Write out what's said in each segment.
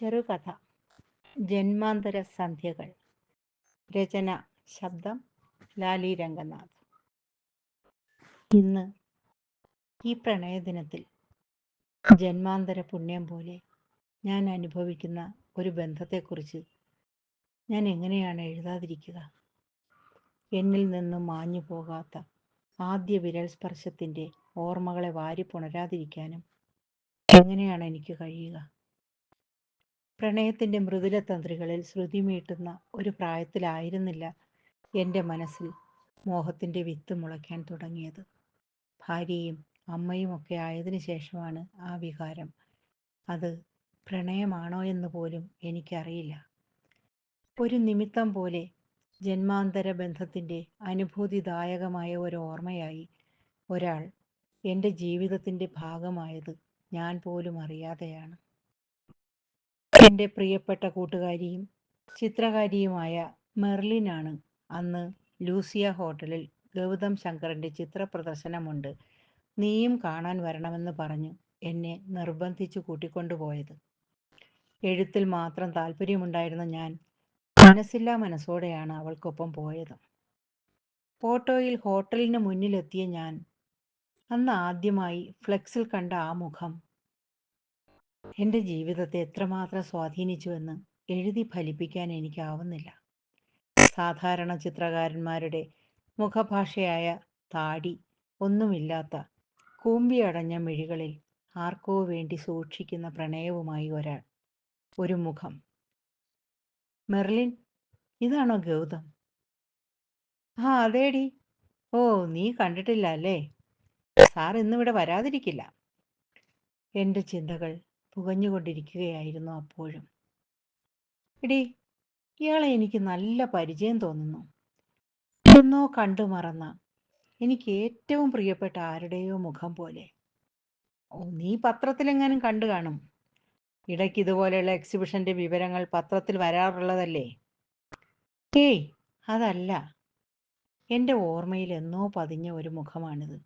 ചെറുകഥ. ജന്മാന്തര സന്ധ്യകൾ. രചന ശബ്ദം ലാലി രംഗനാഥ്. ഇന്ന് ഈ പ്രണയദിനത്തിൽ ജന്മാന്തര പുണ്യം പോലെ ഞാൻ അനുഭവിക്കുന്ന ഒരു ബന്ധത്തെക്കുറിച്ച് ഞാൻ എങ്ങനെയാണ് എഴുതാതിരിക്കുക? എന്നിൽ നിന്നും മാഞ്ഞു പോകാത്ത ആദ്യ വിരൽ സ്പർശത്തിന്റെ ഓർമ്മകളെ വാരി പുണരാതിരിക്കാനും എങ്ങനെയാണ് എനിക്ക് കഴിയുക? പ്രണയത്തിന്റെ മൃദുല തന്ത്രികളിൽ ശ്രുതിമീട്ടുന്ന ഒരു പ്രായത്തിലായിരുന്നില്ല എന്റെ മനസ്സിൽ മോഹത്തിന്റെ വിത്ത് മുളയ്ക്കാൻ തുടങ്ങിയത്. ഭാര്യയും അമ്മയും ഒക്കെ ആയതിനു ശേഷമാണ് ആ വികാരം. അത് പ്രണയമാണോ എന്ന് പോലും എനിക്കറിയില്ല. ഒരു നിമിത്തം പോലെ ജന്മാന്തര ബന്ധത്തിന്റെ അനുഭൂതിദായകമായ ഒരു ഓർമ്മയായി ഒരാൾ എന്റെ ജീവിതത്തിന്റെ ഭാഗമായത് ഞാൻ പോലും അറിയാതെയാണ്. എന്റെ പ്രിയപ്പെട്ട കൂട്ടുകാരിയും ചിത്രകാരിയുമായ മെർലിനാണ്. അന്ന് ലൂസിയ ഹോട്ടലിൽ ഗൗതം ശങ്കറിന്റെ ചിത്ര പ്രദർശനമുണ്ട് നീയും കാണാൻ വരണമെന്ന് പറഞ്ഞ് എന്നെ നിർബന്ധിച്ചു കൂട്ടിക്കൊണ്ടുപോയത്. എഴുത്തിൽ മാത്രം താല്പര്യമുണ്ടായിരുന്ന ഞാൻ മനസ്സില്ലാ മനസ്സോടെയാണ് അവൾക്കൊപ്പം പോയത്. ഫോട്ടോയിൽ ഹോട്ടലിന് മുന്നിലെത്തിയ ഞാൻ അന്ന് ആദ്യമായി ഫ്ലെക്സിൽ കണ്ട ആ മുഖം എന്റെ ജീവിതത്തെ എത്രമാത്രം സ്വാധീനിച്ചുവെന്ന് എഴുതി ഫലിപ്പിക്കാൻ എനിക്കാവുന്നില്ല. സാധാരണ ചിത്രകാരന്മാരുടെ മുഖഭാഷയായ താടി ഒന്നുമില്ലാത്ത കൂമ്പിയടഞ്ഞ മിഴികളിൽ ആർക്കോ വേണ്ടി സൂക്ഷിക്കുന്ന പ്രണയവുമായി ഒരാൾ. ഒരു മുഖം. മെർലിൻ ഇതാണോ ഗൗതം? ആ അതേടി. ഓ നീ കണ്ടിട്ടില്ല അല്ലേ? സാർ ഇന്നിവിടെ വരാതിരിക്കില്ല. എന്റെ ചിന്തകൾ പുകഞ്ഞുകൊണ്ടിരിക്കുകയായിരുന്നു അപ്പോഴും. ഇടി ഇയാളെ എനിക്ക് നല്ല പരിചയം തോന്നുന്നു. എന്നോ കണ്ടു മറന്ന എനിക്ക് ഏറ്റവും പ്രിയപ്പെട്ട ആരുടെയോ മുഖം പോലെ. ഓ നീ പത്രത്തിലെങ്ങാനും കണ്ടു കാണും. ഇടയ്ക്ക് ഇതുപോലെയുള്ള എക്സിബിഷന്റെ വിവരങ്ങൾ പത്രത്തിൽ വരാറുള്ളതല്ലേ? ഏയ് അതല്ല. എന്റെ ഓർമ്മയിൽ എന്നോ പതിഞ്ഞ ഒരു മുഖമാണിത്.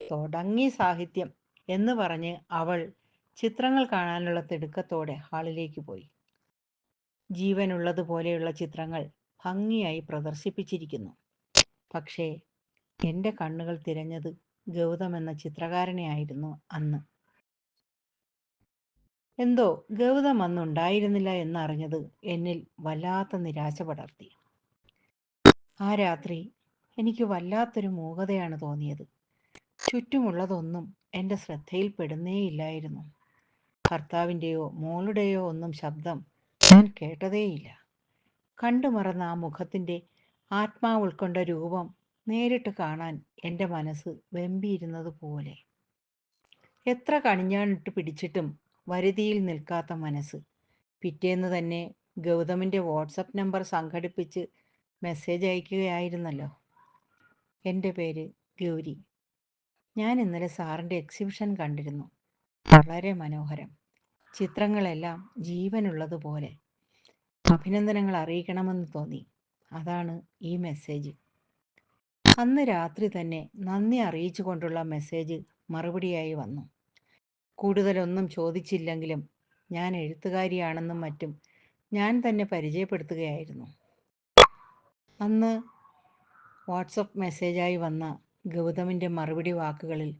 തുടങ്ങി സാഹിത്യം എന്ന് പറഞ്ഞ് അവൾ ചിത്രങ്ങൾ കാണാനുള്ള തിടുക്കത്തോടെ ഹാളിലേക്ക് പോയി. ജീവനുള്ളതുപോലെയുള്ള ചിത്രങ്ങൾ ഭംഗിയായി പ്രദർശിപ്പിച്ചിരിക്കുന്നു. പക്ഷേ എന്റെ കണ്ണുകൾ തിരഞ്ഞത് ഗൗതം എന്ന ചിത്രകാരനെ ആയിരുന്നു അന്ന്. എന്തോ ഗൗതം അന്നുണ്ടായിരുന്നില്ല എന്നറിഞ്ഞത് എന്നിൽ വല്ലാത്ത നിരാശ പടർത്തി. ആ രാത്രി എനിക്ക് വല്ലാത്തൊരു മൂകതയാണ് തോന്നിയത്. ചുറ്റുമുള്ളതൊന്നും എന്റെ ശ്രദ്ധയിൽപ്പെടുന്നേയില്ലായിരുന്നു ഭർത്താവിന്റെയോ മോളുടെയോ ഒന്നും ശബ്ദം ഞാൻ കേട്ടതേയില്ല. കണ്ടു മറന്ന ആ മുഖത്തിന്റെ ആത്മാവ് ഉൾക്കൊണ്ട രൂപം നേരിട്ട് കാണാൻ എന്റെ മനസ്സ് വെമ്പിയിരുന്നത് പോലെ. എത്ര കണിഞ്ഞാണിട്ട് പിടിച്ചിട്ടും വരുതിയിൽ നിൽക്കാത്ത മനസ്സ്. പിറ്റേന്ന് തന്നെ ഗൗതമിന്റെ വാട്സപ്പ് നമ്പർ സംഘടിപ്പിച്ച് മെസ്സേജ് അയക്കുകയായിരുന്നല്ലോ. എന്റെ പേര് ഗൗരി. ഞാൻ ഇന്നലെ സാറിന്റെ എക്സിബിഷൻ കണ്ടിരുന്നു. വളരെ മനോഹരം. ചിത്രങ്ങളെല്ലാം ജീവനുള്ളതുപോലെ അഭിനന്ദനങ്ങൾ അറിയിക്കണമെന്ന് തോന്നി. അതാണ് ഈ മെസ്സേജ് അന്ന് രാത്രി തന്നെ നന്ദി അറിയിച്ചുകൊണ്ടുള്ള മെസ്സേജ് മറുപടിയായി വന്നു. കൂടുതലൊന്നും ചോദിച്ചില്ലെങ്കിലും ഞാൻ എഴുത്തുകാരിയാണെന്നും മറ്റും ഞാൻ തന്നെ പരിചയപ്പെടുത്തുകയായിരുന്നു. അന്ന് വാട്സപ്പ് മെസ്സേജായി വന്ന ഗൗതമിന്റെ മറുപടി വാക്കുകളിൽ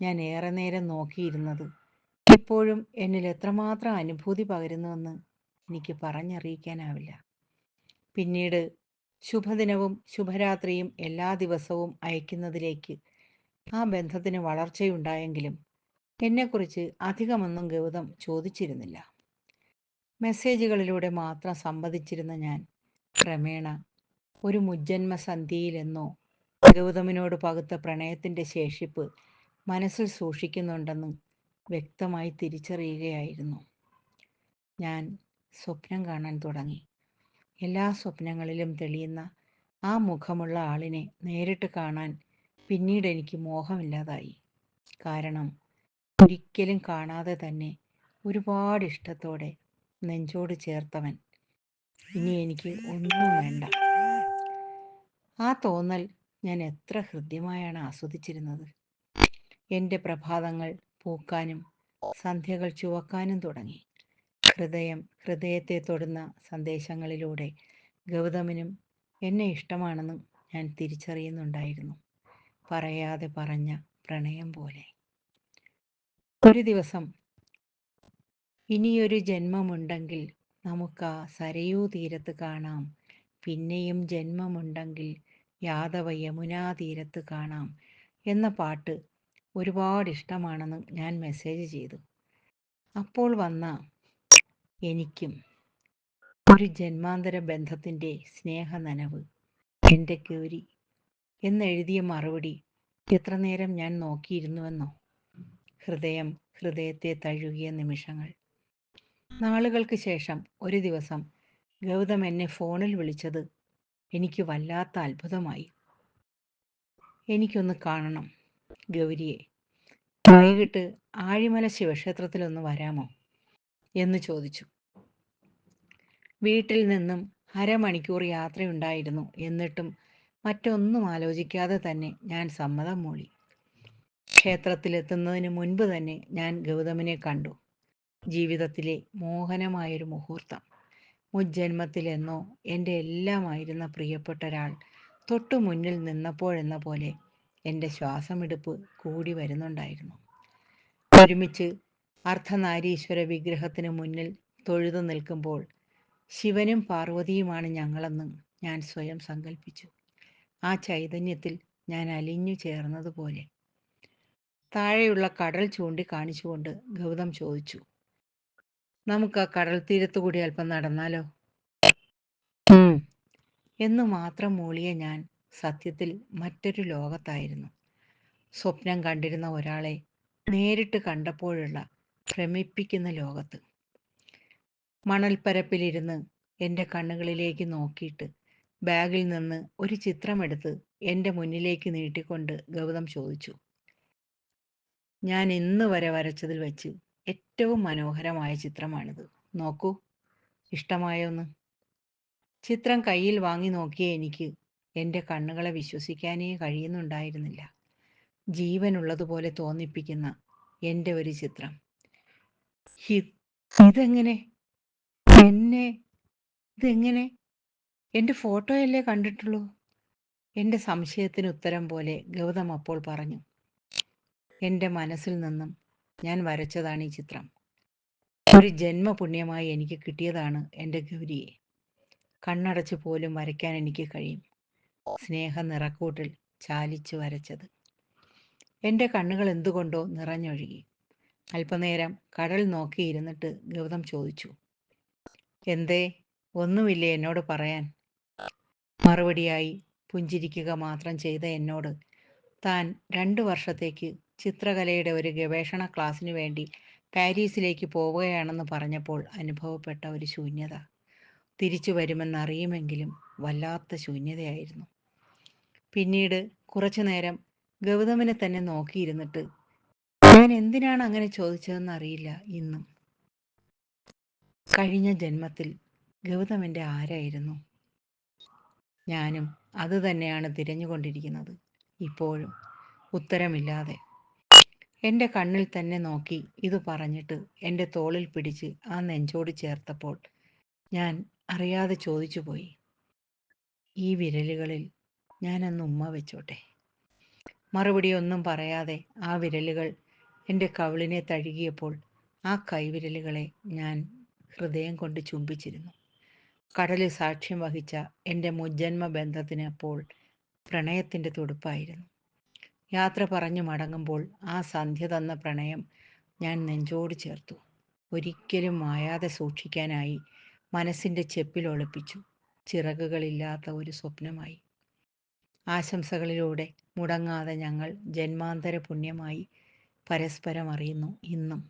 ഞാൻ ഏറെ നേരം നോക്കിയിരുന്നത്. ഇപ്പോഴും എന്നിൽ എത്രമാത്രം അനുഭൂതി പകരുന്നുവെന്ന് എനിക്ക് പറഞ്ഞറിയിക്കാനാവില്ല. പിന്നീട് ശുഭദിനവും ശുഭരാത്രിയും എല്ലാ ദിവസവും അയക്കുന്നതിലേക്ക് ആ ബന്ധത്തിന് വളർച്ചയുണ്ടായെങ്കിലും എന്നെക്കുറിച്ച് അധികമൊന്നും ഗൗതം ചോദിച്ചിരുന്നില്ല. മെസ്സേജുകളിലൂടെ മാത്രം സംവദിച്ചിരുന്ന ഞാൻ ക്രമേണ ഒരു മുജ്ജന്മ സന്ധിയിലെന്നോ ഗൗതമിനോട് പകുത്ത പ്രണയത്തിന്റെ ശേഷിപ്പ് മനസ്സിൽ സൂക്ഷിക്കുന്നുണ്ടെന്നും വ്യക്തമായി തിരിച്ചറിയുകയായിരുന്നു. ഞാൻ സ്വപ്നം കാണാൻ തുടങ്ങി. എല്ലാ സ്വപ്നങ്ങളിലും തെളിയുന്ന ആ മുഖമുള്ള ആളിനെ നേരിട്ട് കാണാൻ പിന്നീട് എനിക്ക് മോഹമില്ലാതായി. കാരണം ഒരിക്കലും കാണാതെ തന്നെ ഒരുപാട് ഇഷ്ടത്തോടെ നെഞ്ചോട് ചേർത്തവൻ ഇനി എനിക്ക് ഒന്നും വേണ്ട. ആ തോന്നൽ ഞാൻ എത്ര ഹൃദ്യമായാണ് ആസ്വദിച്ചിരുന്നത്. എന്റെ പ്രഭാതങ്ങൾ പൂക്കാനും സന്ധ്യകൾ ചുവക്കാനും തുടങ്ങി. ഹൃദയം ഹൃദയത്തെ തൊടുന്ന സന്ദേശങ്ങളിലൂടെ ഗൗതമിനും എന്നെ ഇഷ്ടമാണെന്നും ഞാൻ തിരിച്ചറിയുന്നുണ്ടായിരുന്നു. പറയാതെ പറഞ്ഞ പ്രണയം പോലെ. ഒരു ദിവസം ഇനിയൊരു ജന്മമുണ്ടെങ്കിൽ നമുക്ക് ആ സരയൂ തീരത്ത് കാണാം. പിന്നെയും ജന്മമുണ്ടെങ്കിൽ യാദവ യമുനാ തീരത്ത് കാണാം എന്ന പാട്ട് ഒരുപാട് ഇഷ്ടമാണെന്ന് ഞാൻ മെസ്സേജ് ചെയ്തു. അപ്പോൾ വന്ന എനിക്കും ഒരു ജന്മാന്തര ബന്ധത്തിന്റെ സ്നേഹനനവ് എന്റെ ഗൗരി എന്നെഴുതിയ മറുപടി എത്ര നേരം ഞാൻ നോക്കിയിരുന്നുവെന്നോ? ഹൃദയം ഹൃദയത്തെ തഴുകിയ നിമിഷങ്ങൾ. നാളുകൾക്ക് ശേഷം ഒരു ദിവസം ഗൗതം എന്നെ ഫോണിൽ വിളിച്ചത് എനിക്ക് വല്ലാത്ത അത്ഭുതമായി. എനിക്കൊന്ന് കാണണം. ഗൗരിയെ വൈകിട്ട് ആഴിമല ശിവക്ഷേത്രത്തിലൊന്ന് വരാമോ? എന്ന് ചോദിച്ചു. വീട്ടിൽ നിന്നും അരമണിക്കൂർ യാത്രയുണ്ടായിരുന്നു. എന്നിട്ടും മറ്റൊന്നും ആലോചിക്കാതെ തന്നെ ഞാൻ സമ്മതം മൂളി ക്ഷേത്രത്തിലെത്തുന്നതിന് മുൻപ് തന്നെ ഞാൻ ഗൗതമിനെ കണ്ടു. ജീവിതത്തിലെ മോഹനമായൊരു മുഹൂർത്തം. മുജ്ജന്മത്തിലെന്നോ എന്റെ എല്ലാമായിരുന്ന പ്രിയപ്പെട്ട ഒരാൾ തൊട്ടു മുന്നിൽ നിന്നപ്പോഴെന്ന പോലെ എന്റെ ശ്വാസമെടുപ്പ് കൂടി വരുന്നുണ്ടായിരുന്നു. ഒരുമിച്ച് അർദ്ധനാരീശ്വര വിഗ്രഹത്തിന് മുന്നിൽ തൊഴുതു നിൽക്കുമ്പോൾ ശിവനും പാർവതിയുമാണ് ഞങ്ങളെന്നും ഞാൻ സ്വയം സങ്കല്പിച്ചു ആ ചൈതന്യത്തിൽ ഞാൻ അലിഞ്ഞു ചേർന്നതുപോലെ. താഴെയുള്ള കടൽ ചൂണ്ടി കാണിച്ചുകൊണ്ട് ഗൗതം ചോദിച്ചു നമുക്ക് ആ കടൽ തീരത്തു കൂടി അല്പം നടന്നാലോ? എന്ന് മാത്രം മൂളിയ ഞാൻ സത്യത്തിൽ മറ്റൊരു ലോകത്തായിരുന്നു. സ്വപ്നം കണ്ടിരുന്ന ഒരാളെ നേരിട്ട് കണ്ടപ്പോഴുള്ള ഭ്രമിപ്പിക്കുന്ന ലോകത്ത്. മണൽപ്പരപ്പിലിരുന്ന് എന്റെ കണ്ണുകളിലേക്ക് നോക്കിയിട്ട് ബാഗിൽ നിന്ന് ഒരു ചിത്രമെടുത്ത് എന്റെ മുന്നിലേക്ക് നീട്ടിക്കൊണ്ട് ഗൗതം ചോദിച്ചു. ഞാൻ ഇന്ന് വരെ വരച്ചതിൽ വെച്ച് ഏറ്റവും മനോഹരമായ ചിത്രമാണിത്. നോക്കൂ. ഇഷ്ടമായോന്ന്. ചിത്രം കയ്യിൽ വാങ്ങി നോക്കിയ എനിക്ക് എന്റെ കണ്ണുകളെ വിശ്വസിക്കാനേ കഴിയുന്നുണ്ടായിരുന്നില്ല. ജീവനുള്ളതുപോലെ തോന്നിപ്പിക്കുന്ന എന്റെ ഒരു ചിത്രം. ഇതെങ്ങനെ? എന്നെ ഇതെങ്ങനെ? എന്റെ ഫോട്ടോയല്ലേ കണ്ടിട്ടുള്ളൂ? എന്റെ സംശയത്തിന് ഉത്തരം പോലെ ഗൗതം അപ്പോൾ പറഞ്ഞു. എന്റെ മനസ്സിൽ നിന്നും ഞാൻ വരച്ചതാണ് ഈ ചിത്രം. ഒരു ജന്മപുണ്യമായി എനിക്ക് കിട്ടിയതാണ് എന്റെ ഗൗരിയെ. കണ്ണടച്ച് പോലും വരയ്ക്കാൻ എനിക്ക് കഴിയും. സ്നേഹ നിറക്കൂട്ടിൽ ചാലിച്ചു വരച്ചത്. എന്റെ കണ്ണുകൾ എന്തുകൊണ്ടോ നിറഞ്ഞൊഴുകി. അല്പനേരം കടൽ നോക്കിയിരുന്നിട്ട് ഗൗതം ചോദിച്ചു എന്തേ ഒന്നുമില്ല എന്നോട് പറയാൻ? മറുപടിയായി പുഞ്ചിരിക്കുക മാത്രം ചെയ്ത എന്നോട് താൻ രണ്ടു വർഷത്തേക്ക് ചിത്രകലയുടെ ഒരു ഗവേഷണ ക്ലാസ്സിനു വേണ്ടി പാരീസിലേക്ക് പോവുകയാണെന്ന് പറഞ്ഞപ്പോൾ അനുഭവപ്പെട്ട ഒരു ശൂന്യത. തിരിച്ചു വരുമെന്നറിയുമെങ്കിലും വല്ലാത്ത ശൂന്യതയായിരുന്നു. പിന്നീട് കുറച്ചു നേരം ഗൗതമനെ തന്നെ നോക്കിയിരുന്നിട്ട് ഞാൻ എന്തിനാണ് അങ്ങനെ ചോദിച്ചതെന്ന് അറിയില്ല ഇന്നും. കഴിഞ്ഞ ജന്മത്തിൽ ഗൗതമന്റെ ആരായിരുന്നു? ഞാനും അത് തന്നെയാണ് തിരഞ്ഞുകൊണ്ടിരിക്കുന്നത്. ഇപ്പോഴും ഉത്തരമില്ലാതെ. എന്റെ കണ്ണിൽ തന്നെ നോക്കി ഇത് പറഞ്ഞിട്ട് എന്റെ തോളിൽ പിടിച്ച് ആ നെഞ്ചോട് ചേർത്തപ്പോൾ ഞാൻ അറിയാതെ ചോദിച്ചു പോയി ഈ വിരലുകളിൽ ഞാനന്ന് ഉമ്മ വെച്ചോട്ടെ. മറുപടി ഒന്നും പറയാതെ ആ വിരലുകൾ എന്റെ കവിളിനെ തഴുകിയപ്പോൾ ആ കൈവിരലുകളെ ഞാൻ ഹൃദയം കൊണ്ട് ചുംബിച്ചിരുന്നു. കടൽ സാക്ഷ്യം വഹിച്ച എന്റെ മുജ്ജന്മ ബന്ധത്തിന് അപ്പോൾ പ്രണയത്തിന്റെ തുടുപ്പായിരുന്നു. യാത്ര പറഞ്ഞു മടങ്ങുമ്പോൾ ആ സന്ധ്യ തന്ന പ്രണയം ഞാൻ നെഞ്ചോട് ചേർത്തു. ഒരിക്കലും മായാതെ സൂക്ഷിക്കാനായി മനസ്സിന്റെ ചെപ്പിൽ ഒളിപ്പിച്ചു. ചിറകുകളില്ലാത്ത ഒരു സ്വപ്നമായി. ആശംസകളിലൂടെ മുടങ്ങാതെ ഞങ്ങൾ ജന്മാന്തര പുണ്യമായി പരസ്പരം അറിയുന്നു ഇന്നും.